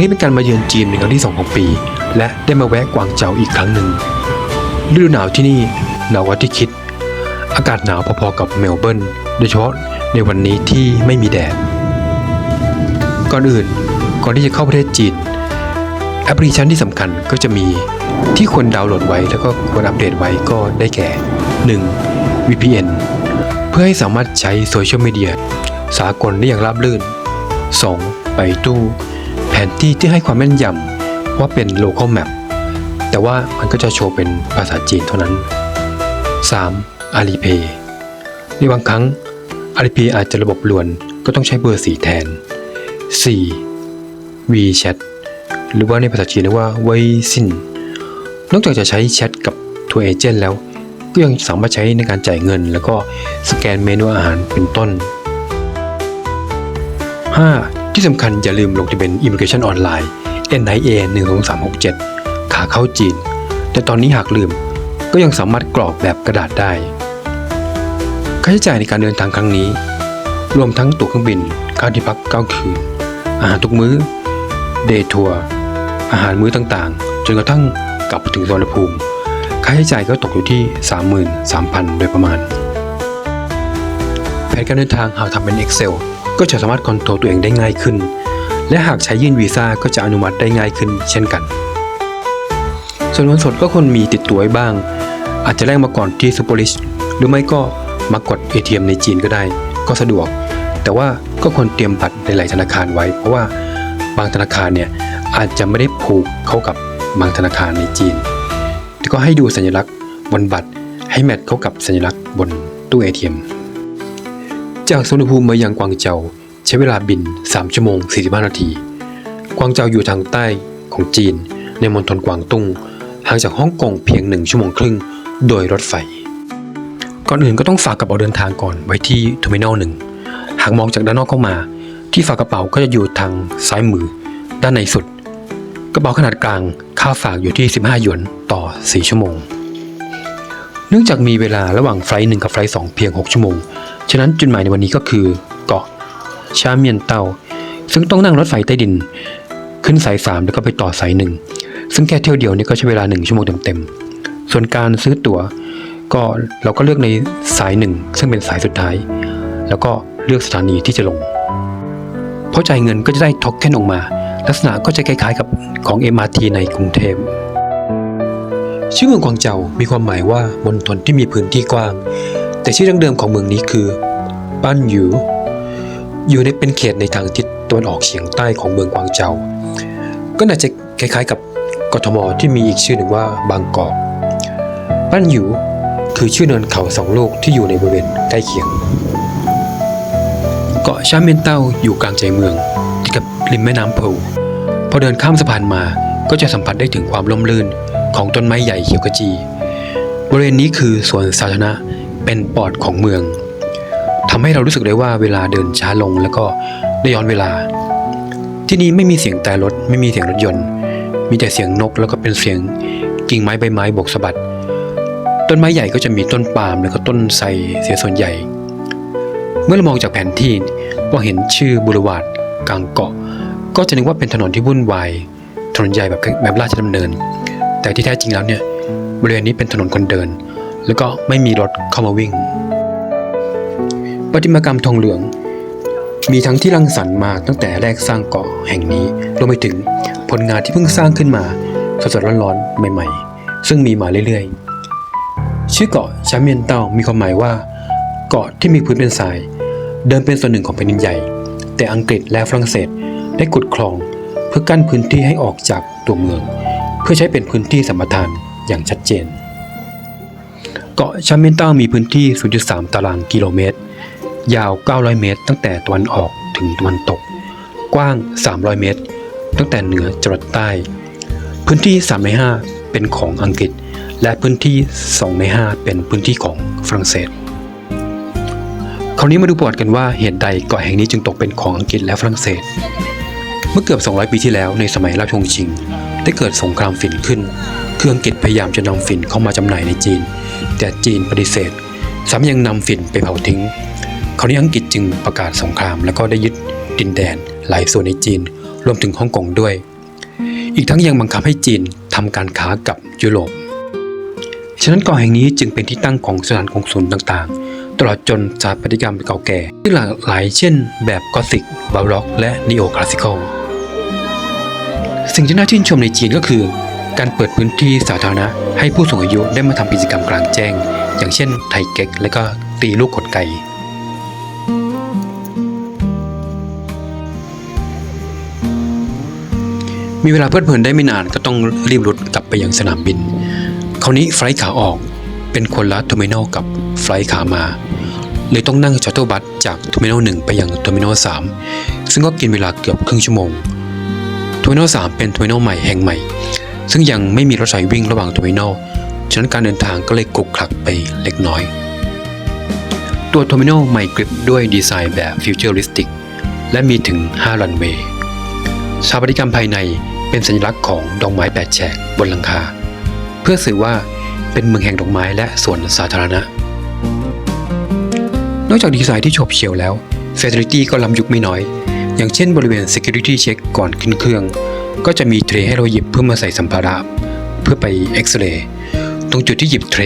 นี้เป็นการมาเยือนจีนเป็นครั้งที่สองของปี และได้มาแวะกวางเจาอีกครั้งหนึ่งฤดูหนาวที่นี่หนาวกว่าที่คิด อากาศหนาวพอๆกับเมลเบิร์นโดยเฉพาะในวันนี้ที่ไม่มีแดด ก่อนอื่นก่อนที่จะเข้าประเทศจีนแอปพลิเคชันที่สำคัญก็จะมีที่ควรดาวน์โหลดไว้แล้วก็ควรอัปเดตไว้ก็ได้แก่ 1. VPN เพื่อให้สามารถใช้โซเชียลมีเดียสากลได้อย่างราบรื่น 2. ไปตู้ นที่ที่ให้ความแม่นยำว่าเป็น local map แต่ว่ามันก็จะโชว์เป็นภาษาจีนเท่านั้น 3. Alipay ในบางครั้ง Alipay อาจจะระบบลวนก็ต้องใช้เบอร์สีแทน 4. WeChat หรือว่าในภาษาจีนเรียกว่าเวซินนอกจากจะใช้แชทกับทัวร์เอเจนต์แล้ว ก็ยังสามารถใช้ในการจ่ายเงิน แล้วก็สแกนเมนูอาหารเป็นต้น 5. ที่สำคัญอย่าลืมลงทะเบียน Immigration ออนไลน์ NIA 12367 ขาเข้าจีน แต่ตอนนี้หากลืมก็ยังสามารถกรอกแบบกระดาษได้ ค่าใช้จ่ายในการเดินทางครั้งนี้ รวมทั้งตั๋วเครื่องบินค่าที่พัก 9 คืน อาหารทุกมื้อ เดย์ทัวร์อาหารมื้อต่างๆ จนกระทั่งกลับถึงสวนภูมิ ค่าใช้จ่ายก็ตกอยู่ที่ 33,000 โดยประมาณ แผนการเดินทางหากทำเป็น Excel ก็จะสามารถคอนโทรลตัวเองได้ง่ายขึ้น และหากใช้ยื่นวีซ่าก็จะอนุมัติได้ง่ายขึ้นเช่นกัน ส่วนเงินสดก็ควรมีติดตัวไว้บ้าง อาจจะแลกมาก่อนที่ซูเปอร์ลิชหรือไม่ก็มากด ATM ในจีนก็ได้ ก็สะดวก แต่ว่าก็ควรเตรียมบัตรในหลายธนาคารไว้ เพราะว่าบางธนาคารเนี่ยอาจจะไม่ได้ผูกเข้ากับบางธนาคารในจีนแต่ก็ให้ดูสัญลักษณ์บนบัตรให้แมทเข้ากับสัญลักษณ์บนตู้ ATM จากสุวรรณภูมิมายังกวางเจาใช้เวลาบิน 3 ชั่วโมง 45 นาที กวางเจาอยู่ทางใต้ของจีน ในมณฑลกวางตุ้ง ห่างจากฮ่องกงเพียง 1 ชั่วโมงครึ่ง โดยรถไฟ ก่อนอื่นก็ต้องฝากกระเป๋าเดินทางก่อนไว้ที่เทอร์มินอลหนึ่ง หากมองจากด้านนอกเข้ามา ที่ฝากกระเป๋าก็จะอยู่ทางซ้ายมือ ด้านในสุด กระเป๋าขนาดกลางค่าฝากอยู่ที่ 15 หยวนต่อ 4 ชั่วโมง เนื่องจากมีเวลาระหว่างไฟล์หนึ่งกับไฟล์สองเพียง 6 ชั่วโมง ฉะนั้นจุดหมายในวันนี้ก็คือเกาะชาเมียนเตาซึ่งต้องนั่งรถไฟใต้ดิน ขึ้นสาย 3 แล้วก็ไปต่อสายหนึ่งซึ่งแค่เที่ยวเดียวนี่ก็ใช้เวลา 1 ชั่วโมงเต็มๆส่วนการซื้อตั๋วก็เราก็เลือกในสายหนึ่งซึ่งเป็นสายสุดท้าย แล้วก็เลือกสถานีที่จะลงพอจ่ายเงินก็จะได้ท็อกเค็นออกมา ลักษณะก็จะคล้ายๆกับของ MRT ในกรุงเทพชื่อเมืองกวางเจามีความหมายว่ามณฑลที่มีพื้นที่กว้าง แต่ชื่อดั้งเดิมของเมืองนี้คือปั้นหยูอยู่ในเป็นเขตในทางทิศตะวันออกเฉียงใต้ของเมืองกวางเจา ก็น่าจะคล้ายๆกับกทมที่มีอีกชื่อหนึ่งว่าบางกอก ปั้นหยูคือชื่อเนินเขาสองลูกที่อยู่ในบริเวณใกล้เคียง เกาะชาเมนเต้าอยู่กลางใจเมืองติดกับริมแม่น้ำเพลพอเดินข้ามสะพานมาก็จะสัมผัสได้ถึงความร่มรื่นของต้นไม้ใหญ่เขียวขจี บริเวณนี้คือสวนสาธารณะ เป็นปอดของเมืองทำให้เรารู้สึกได้ว่าเวลาเดินช้าลงแล้วก็ได้ย้อนเวลา ที่นี่ไม่มีเสียงแต่รถไม่มีเสียงรถยนต์ มีแต่เสียงนกแล้วก็เป็นเสียงกิ่งไม้ใบไม้บกสะบัด ต้นไม้ใหญ่ก็จะมีต้นปาล์มแล้วก็ต้นไทรเสียส่วนใหญ่ เมื่อเรามองจากแผนที่ก็เห็นชื่อบุรวาดกลางเกาะ ก็จะนึกว่าเป็นถนนที่วุ่นวายถนนใหญ่แบบแบบราชดำเนิน แต่ที่แท้จริงแล้วเนี่ยบริเวณนี้เป็นถนนคนเดิน แล้วก็ไม่มีรถเข้ามาวิ่ง ประติมากรรมทองเหลือง มีทั้งที่รังสรรค์มาตั้งแต่แรกสร้างเกาะแห่งนี้รวมไปถึงผลงานที่เพิ่งสร้างขึ้นมาสดๆร้อนๆใหม่ ๆ ซึ่งมีมาเรื่อยๆ ชื่อเกาะชาเมียนเตามีความหมายว่า เกาะที่มีพื้นเป็นทราย เดิมเป็นส่วนหนึ่งของแผ่นดินใหญ่ แต่อังกฤษและฝรั่งเศสได้ขุดคลอง เพื่อกั้นพื้นที่ให้ออกจากตัวเมือง เพื่อใช้เป็นพื้นที่สัมปทานอย่างชัดเจน เกาะชาเมนต้ามีพื้นที่ 0.3 ตารางกิโลเมตร ยาว 900 เมตร ตั้งแต่ตะวันออกถึงตะวันตก กว้าง 300 เมตร ตั้งแต่เหนือจรดใต้ พื้นที่3ใน5เป็นของอังกฤษ และพื้นที่2ใน5เป็นพื้นที่ของฝรั่งเศส คราวนี้มาดูประวัติกันว่าเหตุใดเกาะแห่งนี้จึงตกเป็นของอังกฤษและฝรั่งเศส เมื่อเกือบ 200 ปีที่แล้วในสมัยราชวงศ์ชิง ได้เกิดสงครามฝิ่นขึ้น คืออังกฤษพยายามจะนำฝิ่นเข้ามาจำหน่ายในจีน แต่จีนปฏิเสธซ้ำยังนำฝิ่นไปเผาทิ้ง คราวนี้อังกฤษจึงประกาศสงคราม แล้วก็ได้ยึดดินแดนหลายส่วนในจีน รวมถึงฮ่องกงด้วย อีกทั้งยังบังคับให้จีนทำการค้ากับยุโรป ฉะนั้นเกาะแห่งนี้จึงเป็นที่ตั้งของสถานกงสุลต่างๆ ตลอดจนสถาปัตยกรรมเก่าแก่ที่หลากหลายเช่น แบบกอธิกบาร็อก และนีโอคลาสสิคอลสิ่งที่น่าชื่นชมในจีนก็คือ การเปิดพื้นที่สาธารณะให้ผู้สูงอายุได้มาทำกิจกรรมกลางแจ้ง อย่างเช่นไทเก๊กและก็ตีลูกขนไก่มีเวลาเพลิดเพลินได้ไม่นานก็ต้องรีบรุดกลับไปยังสนามบิน คราวนี้ไฟล์ขาออกเป็นคนละเทอร์มินอลกับไฟล์ขามา เลยต้องนั่งชัตเทิลบัสจากเทอร์มินอล1ไปยังเทอร์มินอล3ซึ่งก็กินเวลาเกือบครึ่งชั่วโมงเทอร์มินอล3เป็นเทอร์มินอลใหม่แห่งใหม่ ซึ่งยังไม่มีรถไฟวิ่งระหว่างเทอร์มินอลฉะนั้นการเดินทางก็เลยกุกคลักไปเล็กน้อย ตัวเทอร์มินอลใหม่กริบด้วยดีไซน์แบบฟิวเจอริสติกและมีถึง 5 รันเวย์สถาปัตยกรรมภายในเป็นสัญลักษณ์ของดอกไม้แปดแฉกบนหลังคา เพื่อสื่อว่าเป็นเมืองแห่งดอกไม้และสวนสาธารณะ นอกจากดีไซน์ที่โฉบเฉี่ยวแล้ว Facility ก็ล้ำยุคไม่น้อย อย่างเช่นบริเวณ Security Check ก่อนขึ้นเครื่อง ก็จะมีเทรให้เราหยิบเพื่อมาใส่สัมภาระ เพื่อไปเอ็กซเรย์ตรงจุดที่หยิบเทร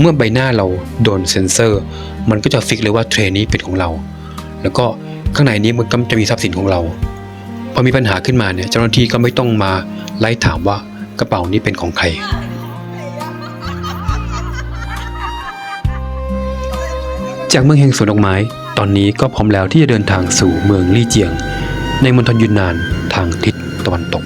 เมื่อใบหน้าเราโดนเซ็นเซอร์ มันก็จะฟิกเลยว่าเทรนี้เป็นของเรา แล้วก็ข้างในนี้มันก็จะมีทรัพย์สินของเรา พอมีปัญหาขึ้นมาเนี่ยเจ้าหน้าที่ก็ไม่ต้องมาไล่ถามว่ากระเป๋านี้เป็นของใคร จากเมืองแห่งสวนดอกไม้ ตอนนี้ก็พร้อมแล้วที่จะเดินทางสู่เมืองลี่เจียง ในมณฑลยุนนานทางทิศ ตะวันตก